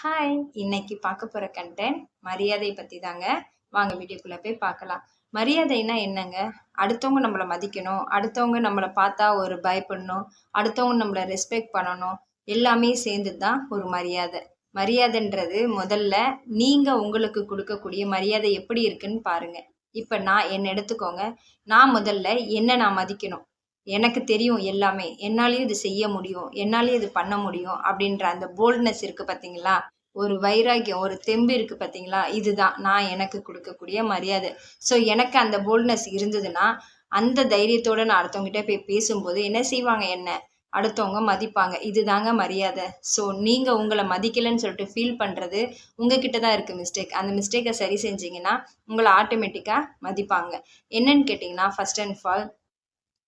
Hi இன்னைக்கு பார்க்க போகிற கண்டென்ட் மரியாதை பற்றி தாங்க. வாங்க வீடியோக்குள்ளே போய் பார்க்கலாம். மரியாதைனா என்னங்க? அடுத்தவங்க நம்மளை மதிக்கணும். அடுத்தவங்க நம்மளை பார்த்தா ஒரு பயப்படணும் அடுத்தவங்க நம்மளை ரெஸ்பெக்ட் பண்ணணும். எல்லாமே சேர்ந்து தான் ஒரு மரியாதை. மரியாதைன்றது முதல்ல நீங்கள் உங்களுக்கு கொடுக்கக்கூடிய மரியாதை எப்படி இருக்குன்னு பாருங்கள் இப்போ நான் என்னை எடுத்துக்கோங்க. நான் முதல்ல என்ன நான் மதிக்கணும். எனக்கு தெரியும் எல்லாமே. என்னாலேயும் இது செய்ய முடியும். என்னாலேயும் இது பண்ண முடியும் அப்படின்ற அந்த போல்ட்னஸ் இருக்குது பார்த்தீங்களா ஒரு வைராக்கியம் ஒரு தெம்பு இருக்குது பார்த்தீங்களா இதுதான். நான் எனக்கு கொடுக்கக்கூடிய மரியாதை. ஸோ எனக்கு அந்த போல்ட்னஸ் இருந்ததுன்னா அந்த தைரியத்தோடு நான் அடுத்தவங்ககிட்ட போய் பேசும்போது என்ன செய்வாங்க என்ன? அடுத்தவங்க மதிப்பாங்க. இதுதாங்க மரியாதை. ஸோ நீங்கள் உங்களை மதிக்கலைன்னு சொல்லிட்டு ஃபீல் பண்ணுறது உங்ககிட்ட தான் இருக்குது மிஸ்டேக் அந்த மிஸ்டேக்கை சரி செஞ்சிங்கன்னா உங்களை ஆட்டோமேட்டிக்காக மதிப்பாங்க. என்னன்னு கேட்டிங்கன்னா ஃபஸ்ட் அண்ட் ஃபால்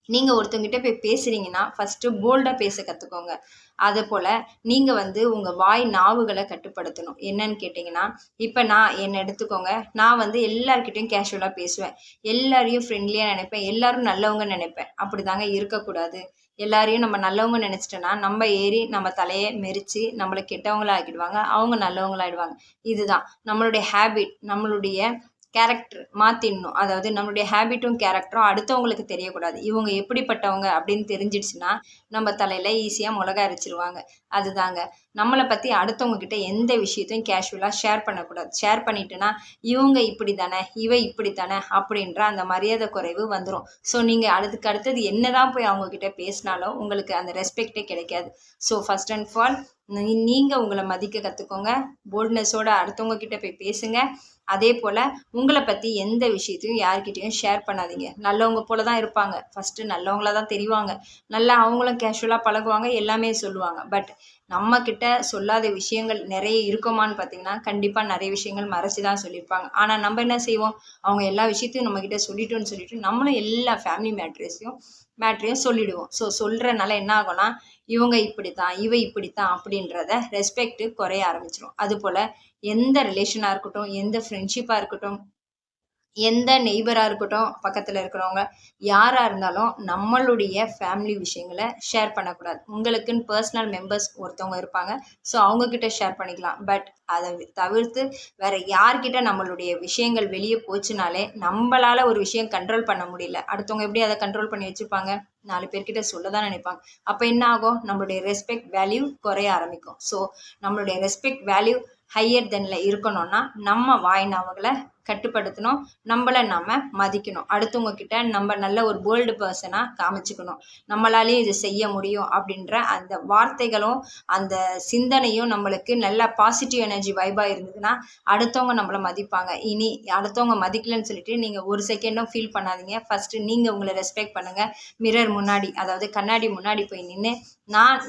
நீங்கள் ஒருத்தவங்கிட்ட போய் பேசுகிறீங்கன்னா ஃபஸ்ட்டு போல்டாக பேச கற்றுக்கோங்க அதே போல் நீங்கள் வந்து உங்கள் வாய் நாவுகளை கட்டுப்படுத்தணும். என்னன்னு கேட்டிங்கன்னா இப்போ நான் என்னை எடுத்துக்கோங்க நான் வந்து எல்லாருக்கிட்டையும் கேஷுவலாக பேசுவேன். எல்லாரையும் ஃப்ரெண்ட்லியாக நினைப்பேன். எல்லாரும் நல்லவங்க நினைப்பேன். அப்படி தாங்க இருக்கக்கூடாது. எல்லாரையும் நம்ம நல்லவங்க நினச்சிட்டோன்னா நம்ம ஏறி நம்ம தலையை மெரித்து நம்மளை கெட்டவங்களாக ஆக்கிடுவாங்க அவங்க நல்லவங்களாகிடுவாங்க இதுதான் நம்மளுடைய ஹேபிட் நம்மளுடைய கேரக்டர் மாற்றிடணும் அதாவது நம்மளுடைய ஹேபிட்டும் கேரக்டரும் அடுத்தவங்களுக்கு தெரியக்கூடாது. இவங்க எப்படிப்பட்டவங்க அப்படின்னு தெரிஞ்சிடுச்சுன்னா நம்ம தலையில் ஈஸியாக மிளகா அரைச்சிருவாங்க. அதுதாங்க. நம்மளை பற்றி அடுத்தவங்க கிட்ட எந்த விஷயத்தையும் கேஷுவலாக ஷேர் பண்ணக்கூடாது. ஷேர் பண்ணிட்டுனா இவங்க இப்படி தானே இவ இப்படி தானே அப்படின்ற அந்த மரியாதை குறைவு வந்துடும் ஸோ நீங்கள் அதுக்கு அடுத்தது என்ன தான் போய் அவங்கக்கிட்ட பேசினாலும் உங்களுக்கு அந்த ரெஸ்பெக்டே கிடைக்காது. ஸோ ஃபஸ்ட் அண்ட் ஃபால் நீங்கள் உங்களை மதிக்க கற்றுக்கோங்க போல்ட்னஸோட அடுத்தவங்க கிட்ட போய் பேசுங்க. அதே போல் உங்களை பற்றி எந்த விஷயத்தையும் யார்கிட்டையும் ஷேர் பண்ணாதீங்க. நல்லவங்க போல தான் இருப்பாங்க. ஃபஸ்ட்டு நல்லவங்கள தான் தெரிவாங்க. நல்லா அவங்களும் கேஷுவலாக பழகுவாங்க எல்லாமே சொல்லுவாங்க. பட் நம்மக்கிட்ட சொல்லாத விஷயங்கள் நிறைய இருக்குமான்னு பார்த்தீங்கன்னா கண்டிப்பாக நிறைய விஷயங்கள் மறைச்சி தான் சொல்லியிருப்பாங்க. ஆனால் நம்ம என்ன செய்வோம்? அவங்க எல்லா விஷயத்தையும் நம்மக்கிட்ட சொல்லிட்டோன்னு சொல்லிட்டு நம்மளும் எல்லா ஃபேமிலி மேட்ரஸையும் மேட்ரையும் சொல்லிவிடுவோம் ஸோ சொல்கிறனால என்ன ஆகும்னா இவங்க இப்படி தான் இவ இப்படி தான் அப்படின்றத ரெஸ்பெக்ட்டு குறைய ஆரம்பிச்சிடும் அதுபோல் எந்த ரிலேஷனாக இருக்கட்டும் எந்த ஃப்ரெண்ட்ஷிப்பாக இருக்கட்டும் எந்த நெய்பராக இருக்கட்டும் பக்கத்தில் இருக்கிறவங்க யாராக இருந்தாலும் நம்மளுடைய ஃபேமிலி விஷயங்களை ஷேர் பண்ணக்கூடாது. உங்களுக்குன்னு பர்சனல் மெம்பர்ஸ் ஒருத்தவங்க இருப்பாங்க. ஸோ அவங்கக்கிட்ட ஷேர் பண்ணிக்கலாம். பட் அதை தவிர்த்து வேறு யார்கிட்ட நம்மளுடைய விஷயங்கள் வெளியே போச்சுனாலே நம்மளால் ஒரு விஷயம் கண்ட்ரோல் பண்ண முடியல. அடுத்தவங்க எப்படி அதை கண்ட்ரோல் பண்ணி வச்சுருப்பாங்க? நாலு பேர்கிட்ட சொல்ல தான் நினைப்பாங்க. அப்போ என்ன ஆகும்? நம்மளுடைய ரெஸ்பெக்ட் வேல்யூ குறைய ஆரம்பிக்கும். ஸோ நம்மளுடைய ரெஸ்பெக்ட் வேல்யூ ஹையர் தெனில் இருக்கணும்னா நம்ம வாய்நாவுகளை கட்டுப்படுத்தணும். நம்மளை நம்ம மதிக்கணும். அடுத்தவங்க கிட்ட நம்ம நல்ல ஒரு போல்டு பர்சனாக காமிச்சுக்கணும். நம்மளாலேயும் இது செய்ய முடியும் அப்படின்ற அந்த வார்த்தைகளும் அந்த சிந்தனையும் நம்மளுக்கு நல்ல பாசிட்டிவ் எனர்ஜி வைபாக இருந்ததுன்னா அடுத்தவங்க நம்மளை மதிப்பாங்க. இனி அடுத்தவங்க மதிக்கலன்னு சொல்லிட்டு நீங்கள் ஒரு செகண்டும் ஃபீல் பண்ணாதீங்க. ஃபஸ்ட்டு நீங்கள் உங்களை ரெஸ்பெக்ட் பண்ணுங்கள் மிரர் முன்னாடி அதாவது கண்ணாடி முன்னாடி போய் நின்று நான்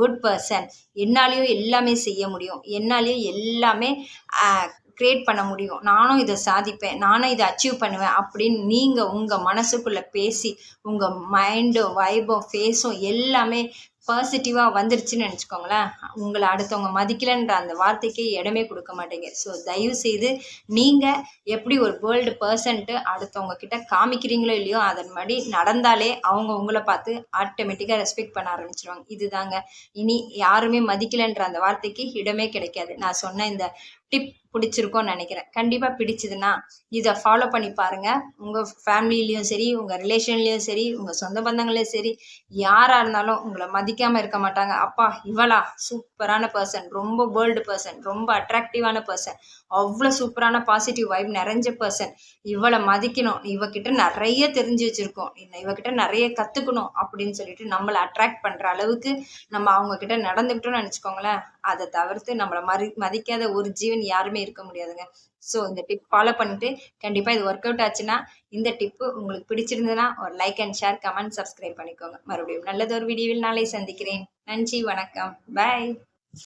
குட் பர்சன் என்னாலேயும் எல்லாமே செய்ய முடியும். என்னாலேயும் எல்லாமே க்ரியேட் பண்ண முடியும். நானும் இதை சாதிப்பேன். நானும் இதை அச்சீவ் பண்ணுவேன் அப்படின்னு நீங்கள் உங்கள் மனசுக்குள்ளே பேசி உங்கள் மைண்டும் வைபம் ஃபேஸும் எல்லாமே பாசிட்டிவாக வந்துருச்சுன்னு நினச்சிக்கோங்களேன். உங்களை அடுத்தவங்க மதிக்கலைன்ற அந்த வார்த்தைக்கு இடமே கொடுக்க மாட்டேங்க. ஸோ தயவு செய்து நீங்கள் எப்படி ஒரு வேர்ல்டு பர்சன்ட்டு அடுத்தவங்க கிட்ட காமிக்கிறீங்களோ இல்லையோ அதன் மாதிரி நடந்தாலே அவங்க உங்களை பார்த்து ஆட்டோமேட்டிக்காக ரெஸ்பெக்ட் பண்ண ஆரம்பிச்சிருவாங்க. இதுதாங்க. இனி யாருமே மதிக்கலைன்ற அந்த வார்த்தைக்கு இடமே கிடைக்காது. நான் சொன்ன இந்த டிப் பிடிச்சிருக்கோன்னு நினைக்கிறேன். கண்டிப்பாக பிடிச்சதுன்னா இதை ஃபாலோ பண்ணி பாருங்கள் உங்கள் ஃபேமிலிலையும் சரி உங்கள் ரிலேஷன்லேயும் சரி உங்கள் சொந்த பந்தங்களையும் சரி யாராக இருந்தாலும் உங்களை மதிக்காமல் இருக்க மாட்டாங்க. அப்பா இவளா சூப்பரான பர்சன் ரொம்ப வேர்ல்டு பர்சன் ரொம்ப அட்ராக்டிவான பர்சன் அவ்வளோ சூப்பரான பாசிட்டிவ் வைப் நிறைஞ்ச பர்சன் இவளை மதிக்கணும். இவகிட்ட நிறைய தெரிஞ்சு வச்சுருக்கோம். இவகிட்ட நிறைய கற்றுக்கணும் அப்படின்னு சொல்லிட்டு நம்மளை அட்ராக்ட் பண்ணுற அளவுக்கு நம்ம அவங்கக்கிட்ட நடந்துக்கிட்டோம்னு நினச்சிக்கோங்களேன். அதை தவிர்த்து நம்மளை மதி மதிக்காத ஒரு ஜீவன் யாருமே இருக்க முடியாதுங்க. ஸோ இந்த டிப் ஃபாலோ பண்ணிட்டு கண்டிப்பாக இது ஒர்க் அவுட் ஆச்சுன்னா இந்த டிப்பு உங்களுக்கு பிடிச்சிருந்ததுன்னா ஒரு like and share comment subscribe பண்ணிக்கோங்க. மறுபடியும் நல்லதொரு வீடியோவில் நாளை சந்திக்கிறேன். நன்றி வணக்கம். பாய்